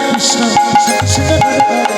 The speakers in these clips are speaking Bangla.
কৃষ্ণ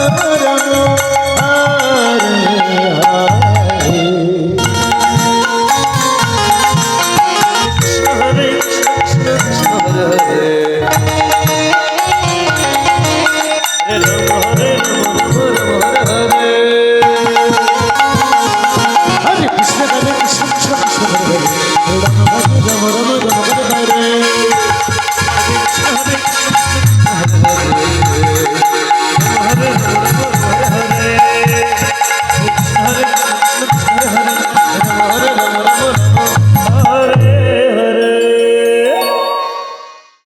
রাম